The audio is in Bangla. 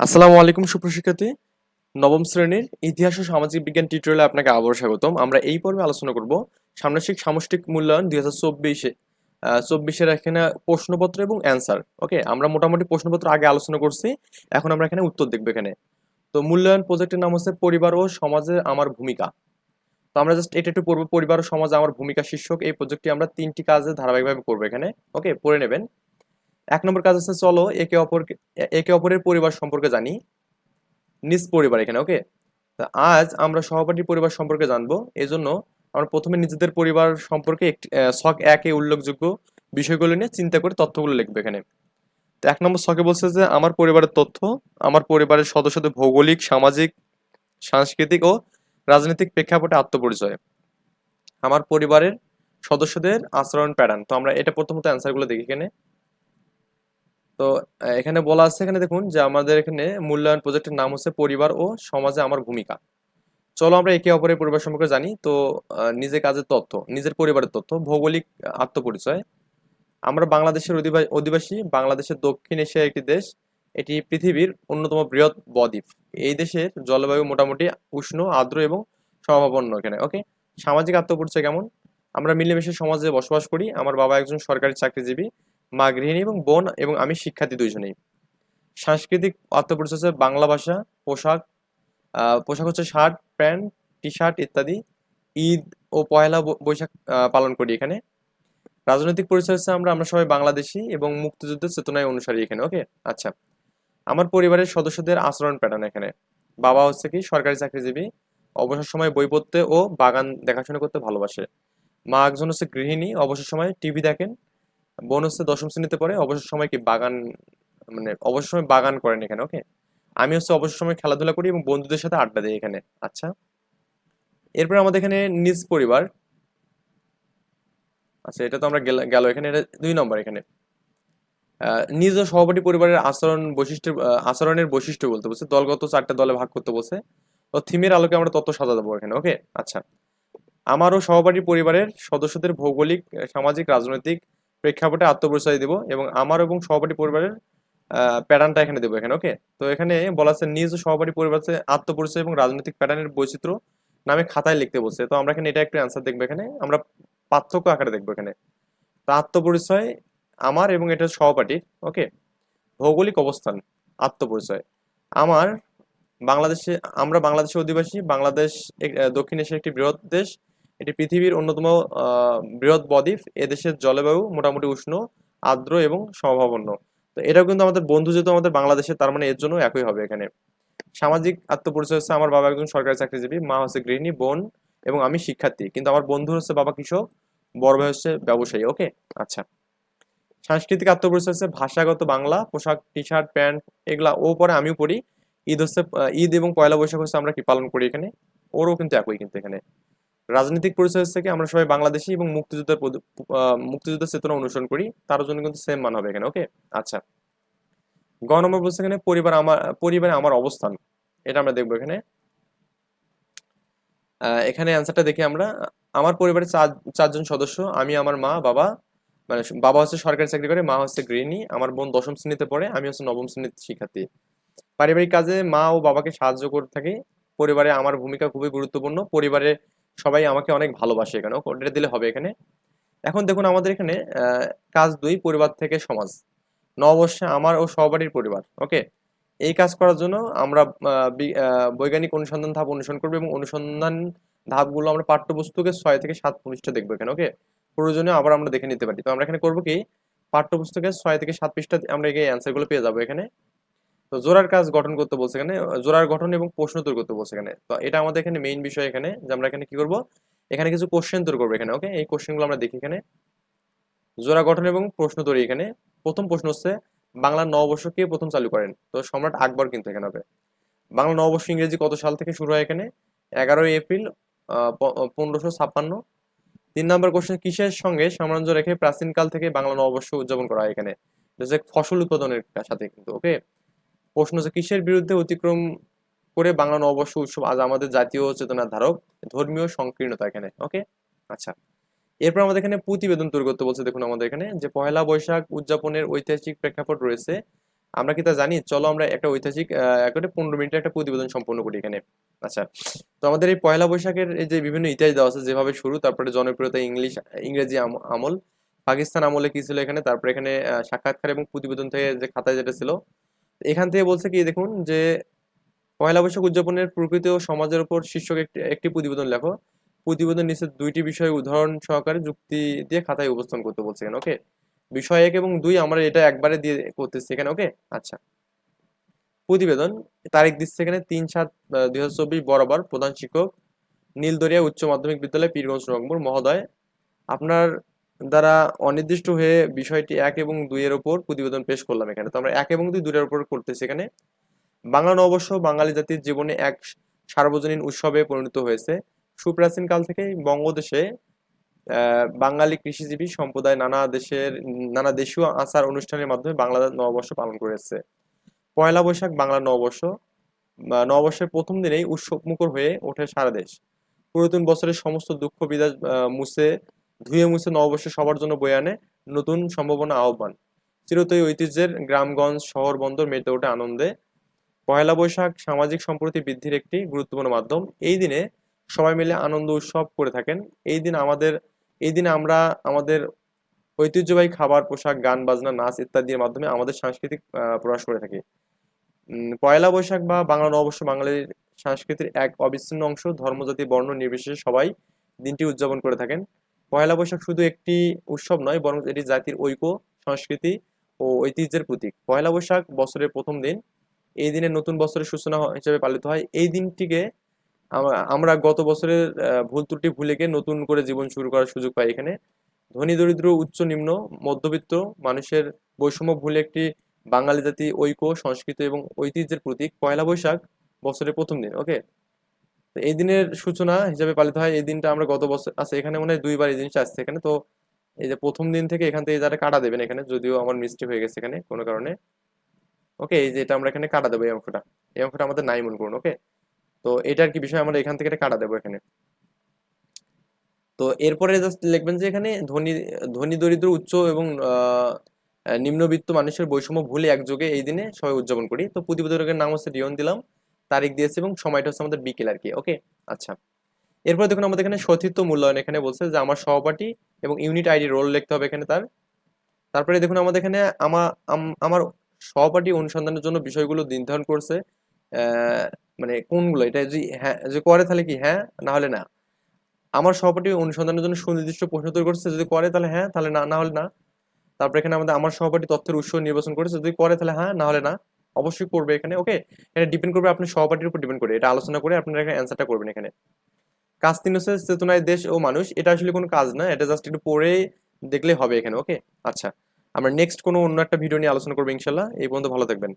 আসসালামু আলাইকুম সুপ্রশিক্ষার্থী নবম শ্রেণির ইতিহাস ও সামাজিক বিজ্ঞান টিউটোরিয়ালে আপনাকে আবার স্বাগতম। আমরা এই পর্বে আলোচনা করব সামনাসিক সামষ্টিক মূল্যায়ন দুই হাজার চব্বিশে। চব্বিশের এখানে প্রশ্নপত্র এবং অ্যান্সার ওকে আমরা মোটামুটি প্রশ্নপত্র আগে আলোচনা করছি, এখন আমরা এখানে উত্তর দেখব এখানে। তো মূল্যায়ন প্রজেক্টের নাম হচ্ছে পরিবার ও সমাজে আমার ভূমিকা। তো আমরা জাস্ট এটা একটু পড়ব, পরিবার ও সমাজে আমার ভূমিকা শীর্ষক। এই প্রজেক্টটি আমরা তিনটি কাজে ধারাবাহিকভাবে করব এখানে ওকে পড়ে নেবেন। এক নম্বর কাজ হচ্ছে চলো একে অপরকে একে অপরের পরিবার সম্পর্কে জানি। নিজ পরিবার এখানে ওকে আজ আমরা সহপাঠীর পরিবার সম্পর্কে জানব। এই জন্য আমরা প্রথমে নিজেদের পরিবার সম্পর্কে আহ, একে উল্লেখযোগ্য বিষয়গুলো নিয়ে চিন্তা করে তথ্যগুলো লিখবে এখানে। তো এক নম্বর ছকে বলছে যে আমার পরিবারের তথ্য আমার পরিবারের সদস্যদের ভৌগোলিক সামাজিক সাংস্কৃতিক ও রাজনৈতিক প্রেক্ষাপটে আত্মপরিচয়। আমার পরিবারের সদস্যদের আচরণ প্যাটার্ন। তো আমরা এটা প্রথমত অ্যান্সারগুলো দেখি এখানে। তো এখানে বলা আছে, এখানে দেখুন যে আমাদের এখানে মূল্যায়ন প্রজেক্টের নাম হচ্ছে পরিবার ও সমাজে আমার ভূমিকা। চলো আমরা একে অপরের পরিবার সম্পর্কে জানি। তো নিজের কাজের তথ্য, নিজের পরিবারের তথ্য, ভৌগোলিক আত্মপরিচয়। আমরা বাংলাদেশের অধিবাসী, বাংলাদেশের দক্ষিণ এশিয়ার একটি দেশ। এটি পৃথিবীর অন্যতম বৃহৎ বদ্বীপ। এই দেশের জলবায়ু মোটামুটি উষ্ণ, আর্দ্র এবং সমভাবাপন্ন এখানে ওকে সামাজিক আত্মপরিচয় কেমন? আমরা মিলেমিশে সমাজে বসবাস করি। আমার বাবা একজন সরকারি চাকরিজীবী। মা গৃহিণী এবং বোন এবং আমি শিক্ষার্থী দুইজনেই। সাংস্কৃতিক আত্মপরিচয় হচ্ছে বাংলা ভাষা, পোশাক পোশাক হচ্ছে শার্ট, প্যান্ট টি শার্ট ইত্যাদি। ঈদ ও পয়লা বৈশাখ পালন করি এখানে। রাজনৈতিক পরিচয় হচ্ছে আমরা আমরা সবাই বাংলাদেশি এবং মুক্তিযুদ্ধের চেতনায় অনুসারী এখানে, ওকে? আচ্ছা। আমার পরিবারের সদস্যদের আচরণ প্যাটার্ন এখানে। বাবা হচ্ছে কি সরকারি চাকরিজীবী, অবসর সময় বই পড়তে ও বাগান দেখাশোনা করতে ভালোবাসে। মা একজন হচ্ছে গৃহিণী, অবসর সময় টিভি দেখেন বোন হচ্ছে দশম শ্রেণীতে পড়ে, অবসর সময় কি বাগান মানে অবসর সময় বাগান করেন এখানে ওকে আমি হচ্ছে অবসর সময় খেলাধুলা করি এবং বন্ধুদের সাথে আড্ডা দিই এখানে আচ্ছা? এরপর আমাদের এখানে নিজ পরিবার আচ্ছা এটা তো আমরা গেল- এখানে, এটা দুই নম্বর এখানে। নিজ ও সহপাঠী পরিবারের আচরণ বৈশিষ্ট্য আচরণের বৈশিষ্ট্য বলতে বলছে, দলগত চারটা দলে ভাগ করতে বলছে তো থিমের আলোকে আমরা তত্ত্ব সাজা দেবো এখানে ওকে আচ্ছা। আমারও সহপাঠী পরিবারের সদস্যদের ভৌগোলিক, সামাজিক, রাজনৈতিক প্রেক্ষাপটে আত্মপরিচয় দেব এবং আমার এবং সহপাঠী পরিবারের প্যাটার্নটা এখানে দেবো এখানে ওকে তো এখানে বলা আছে নিজ সহপাঠী পরিবারের আত্মপরিচয় এবং রাজনৈতিক প্যাটার্নের বৈচিত্র্য নামে খাতায় লিখতে বলছে। তো আমরা এখানে এটা একটু অ্যান্সার দেখব এখানে। আমরা পার্থক্য আকারে দেখব এখানে। তো আত্মপরিচয় আমার এবং এটা সহপাঠীর ওকে ভৌগোলিক অবস্থান, আত্মপরিচয়। আমার বাংলাদেশে, আমরা বাংলাদেশের অধিবাসী, বাংলাদেশ দক্ষিণ এশিয়ার একটি বৃহৎ দেশ। এটি পৃথিবীর অন্যতম বৃহৎ বদ্বীপ। এদেশের জলবায়ু মোটামুটি উষ্ণ, আর্দ্র এবং সমভাবাপন্ন তো এটাও কিন্তু আমাদের বন্ধু, যেহেতু আমাদের বাংলাদেশে, তার মানে এর জন্য একই হবে এখানে। সামাজিক আত্মপরিচয় হচ্ছে আমার বাবা একজন সরকারি চাকরিজীবী, মা হচ্ছে গৃহিণী, বোন এবং আমি শিক্ষার্থী। কিন্তু আমার বন্ধু হচ্ছে বাবা কৃষক, বড় ভাই হচ্ছে ব্যবসায়ী, ওকে? আচ্ছা। সাংস্কৃতিক আত্মপরিচয় হচ্ছে ভাষাগত বাংলা, পোশাক টি শার্ট প্যান্ট, এগুলা ও পরে আমিও পড়ি। ঈদ হচ্ছে ঈদ এবং পয়লা বৈশাখ হচ্ছে আমরা কি পালন করি এখানে? ওরও কিন্তু একই কিন্তু এখানে। রাজনৈতিক পরিচয় হচ্ছে কি, আমরা সবাই বাংলাদেশি এবং মুক্তিযুদ্ধের মুক্তিযুদ্ধের চেতনা অনুসরণ করি, তার জন্য কিন্তু সেম মান হবে এখানে ওকে আচ্ছা। গ নম্বর বলছে এখানে পরিবার আমার, পরিবারে আমার অবস্থান, এটা আমরা দেখব এখানে। এখানে অ্যান্সারটা দেখি আমরা, আমার পরিবারে চার, চারজন সদস্য, আমি, আমার মা, বাবা মানে বাবা হচ্ছে সরকারি চাকরি করে, মা হচ্ছে গৃহিণী, আমার বোন দশম শ্রেণীতে পড়ে, আমি হচ্ছে নবম শ্রেণির শিক্ষার্থী। পারিবারিক কাজে মা ও বাবাকে সাহায্য করে থাকি, পরিবারে আমার ভূমিকা খুবই গুরুত্বপূর্ণ, পরিবারে সবাই আমাকে অনেক ভালোবাসে এখানে। ওটা দিলে হবে এখানে। এখন দেখুন আমাদের এখানে কাজ দুই, পরিবার থেকে সমাজ। নববর্ষে আমার ও সহপাঠীর পরিবার, ওকে? এই কাজ করার জন্য আমরা বৈজ্ঞানিক অনুসন্ধান ধাপ অনুসরণ করব এবং অনুসন্ধান ধাপগুলো আমরা পাঠ্যপুস্তকে ছয় থেকে সাত পৃষ্ঠা দেখব এখানে, ওকে? প্রয়োজনে আবার আমরা দেখে নিতে পারি। তো আমরা এখানে করব কি? পাঠ্যপুস্তকে ছয় থেকে সাত পৃষ্ঠা আমরা এই অ্যান্সারগুলো পেয়ে যাব এখানে। তো জোড়ার কাজ গঠন করতে বলছে এখানে, জোড়ার গঠন এবং প্রশ্ন তৈরি করতে বলছে এখানে। তো এটা আমাদের এখানে মেইন বিষয় এখানে, যে আমরা এখানে কি করব? এখানে কিছু কোশ্চেন তৈরি করব এখানে ওকে এই কোশ্চেনগুলো আমরা দেখি এখানে। জোড়া গঠন এবং প্রশ্ন তৈরি এখানে। প্রথম প্রশ্ন হচ্ছে বাংলা নববর্ষ কে প্রথম চালু করেন? তো সম্রাট আকবর কিন্তু এখানে হবে। বাংলা নববর্ষ ইংরেজি কত সাল থেকে শুরু হয় এখানে? এগারোই এপ্রিল পনেরোশো ছাপ্পান্ন। তিন নম্বর কোশ্চেন কিসের সঙ্গে সাম্রাজ্য রেখে প্রাচীনকাল থেকে বাংলা নববর্ষ উদযাপন করা হয় এখানে? ফসল উৎপাদনের সাথে কিন্তু ওকে প্রশ্ন হচ্ছে কিসের বিরুদ্ধে অতিক্রম করে বাংলা নববর্ষ উৎসব আজ আমাদের জাতীয় চেতনার ধারক, ধর্মীয় সংকীর্ণতা এখানে ওকে আচ্ছা। এরপর আমাদের এখানে প্রতিবেদন তৈরি করতে বলছে, দেখুন আমাদের এখানে, যে পহেলা বৈশাখ উদযাপনের ঐতিহাসিক প্রেক্ষাপট রয়েছে। আমরা কি তা জানি? চলো আমরা একটা ঐতিহাসিক পনেরো মিনিটের একটা প্রতিবেদন সম্পন্ন করি এখানে। আচ্ছা। তো আমাদের এই পয়লা বৈশাখের এই যে বিভিন্ন ইতিহাস দেওয়া আছে, যেভাবে শুরু, তারপরে জনপ্রিয়তা, ইংলিশ, ইংরেজি আম- আমল, পাকিস্তান আমলে কি ছিল এখানে, তারপরে এখানে সাক্ষাৎকার এবং প্রতিবেদন থেকে যে খাতায় যেটা ছিল এখান থেকে বলছে কি, দেখুন যে, পয়লা বৈশাখ উদযাপনের প্রকৃতি সমাজের উপর শীর্ষক একটি একটি প্রতিবেদন লেখো। প্রতিবেদন নিচে দুইটি বিষয় উদাহরণ সহকারে যুক্তি দিয়ে খাতায় উপস্থাপন করতে বলছে ওকে? বিষয় এক এবং দুই, আমরা এটা একবারে দিয়ে করতেছি এখানে, ওকে? আচ্ছা। প্রতিবেদন, তারিখ দিচ্ছে এখানে তিন সাত দুই হাজার চব্বিশ বরাবর প্রধান শিক্ষক, নীলদরিয়া উচ্চ মাধ্যমিক বিদ্যালয়, পীরগঞ্জ রংপুর, মহোদয়। আপনার দ্বারা অনির্দিষ্ট হয়ে বিষয়টি এক এবং দুইয়ের ওপর প্রতিবেদন পেশ করলাম এখানে। তো আমরা এক এবং দুই দুইয়ের উপর করতেছি এখানে। বাংলা নববর্ষ বাঙালি জাতির জীবনে এক সার্বজনীন উৎসবে পরিণত হয়েছে। সুপ্রাচীন কাল থেকে বঙ্গদেশে বাঙালি কৃষিজীবী সম্প্রদায় নানা দেশের, নানা দেশীয় আচার অনুষ্ঠানের মাধ্যমে বাংলা নববর্ষ পালন করেছে। পয়লা বৈশাখ বাংলা নববর্ষ। নববর্ষের প্রথম দিনেই উৎসবমুখর হয়ে ওঠে সারা দেশ। পুরাতন বছরের সমস্ত দুঃখ বিদাস মুছে ধুয়ে মুছে নববর্ষে সবার জন্য বয়ে আনে নতুন সম্ভাবনা আহ্বান। চিরতই ঐতিহ্যের গ্রামগঞ্জ শহর বন্দর মেতে ওঠে আনন্দে। পয়লা বৈশাখ সামাজিক সম্প্রতি বৃদ্ধির একটি গুরুত্বপূর্ণ মাধ্যম। এই দিনে সবাই মিলে আনন্দ উৎসব করে থাকেন। এই দিন আমাদের, এই দিনে আমরা আমাদের ঐতিহ্যবাহী খাবার, পোশাক, গান, বাজনা, নাচ ইত্যাদির মাধ্যমে আমাদের সাংস্কৃতিক প্রকাশ করে থাকি। পয়লা বৈশাখ বা বাংলা নববর্ষ বাঙালির সংস্কৃতির এক অবিচ্ছিন্ন অংশ। ধর্মজাতি, বর্ণ নির্বিশেষে সবাই দিনটি উদযাপন করে থাকেন। পয়লা বৈশাখ শুধু একটি উৎসব নয়, বরং এটি জাতির ঐক্য, সংস্কৃতি ও ঐতিহ্যের প্রতীক। পয়লা বৈশাখ বছরের প্রথম দিন। এই দিনে নতুন বছরের সূচনা হিসেবে পালিত হয়। এই দিনটিকে আমরা গত বছরের ভুল ত্রুটি ভুলে গিয়ে নতুন করে জীবন শুরু করার সুযোগ পাই এখানে। ধনী, দরিদ্র, উচ্চ, নিম্ন, মধ্যবিত্ত মানুষের বৈষম্য ভুলে একটি বাঙালি জাতি ঐক্য, সংস্কৃতি এবং ঐতিহ্যের প্রতীক পয়লা বৈশাখ বছরের প্রথম দিন। ওকে? এই দিনের সূচনা হিসাবে পালিত হয়। এই দিনটা আমরা গত বছর আচ্ছা এখানে মনে হয় দুইবার এই জিনিসটা আসছে এখানে। তো এই যে প্রথম দিন থেকে এখান থেকে যারা কাটা দেবেন এখানে, যদিও আমার মিস্টেক হয়ে গেছে এখানে কোনো কারণে। ওকে, এই যে এটা আমরা এখানে কাটা দেবো এই অঙ্কটা এই অঙ্কটা আমাদের নাই মনে করুন, ওকে? তো এটার কি বিষয়, আমরা এখান থেকে এটা কাটা দেবো এখানে। তো এরপরে জাস্ট লিখবেন যে এখানে ধনী ধনী দরিদ্র উচ্চ এবং নিম্নবিত্ত মানুষের বৈষম্য ভুলে একযোগে এই দিনে সবাই উদযাপন করি। তো প্রতিবেদকের নাম হচ্ছে রিয়ন দিলাম। তারিখ দিয়েছে এবং সময়টা হচ্ছে আমাদের বিকেল আর কি ওকে আচ্ছা। এরপরে দেখুন আমাদের এখানে সতীর্থ মূল্যায়ন এখানে বলছে যে আমার সহপাঠী এবং ইউনিট আইডি রোল লিখতে হবে এখানে তার। তারপরে দেখুন আমাদের এখানে আমার আমার সহপাঠী অনুসন্ধানের জন্য বিষয়গুলো নির্ধারণ করছে মানে কোনগুলো? এটা যদি হ্যাঁ যে করে তাহলে কি? হ্যাঁ না হলে না। আমার সহপাঠী অনুসন্ধানের জন্য সুনির্দিষ্ট প্রশ্ন তৈরি করছে, যদি করে তাহলে হ্যাঁ তাহলে না না হলে না। তারপরে এখানে আমাদের আমার সহপাঠী তথ্যের উৎস নির্বাচন করেছে, যদি করে তাহলে হ্যাঁ না হলে না। অবশ্যই করবে এখানে। ওকে এটা ডিপেন্ড করবে আপনার সহপাঠীর উপর ডিপেন্ড করে। এটা আলোচনা করে আপনারা এখানে অ্যান্সারটা করবেন এখানে। কাজ চেতনায় দেশ ও মানুষ। এটা আসলে কোনো কাজ না, এটা জাস্ট একটু পড়ে দেখলে হবে এখানে। ওকে আচ্ছা আমরা নেক্সট কোনো অন্য একটা ভিডিও নিয়ে আলোচনা করব ইনশাল্লাহ এই পর্যন্ত ভালো থাকবেন।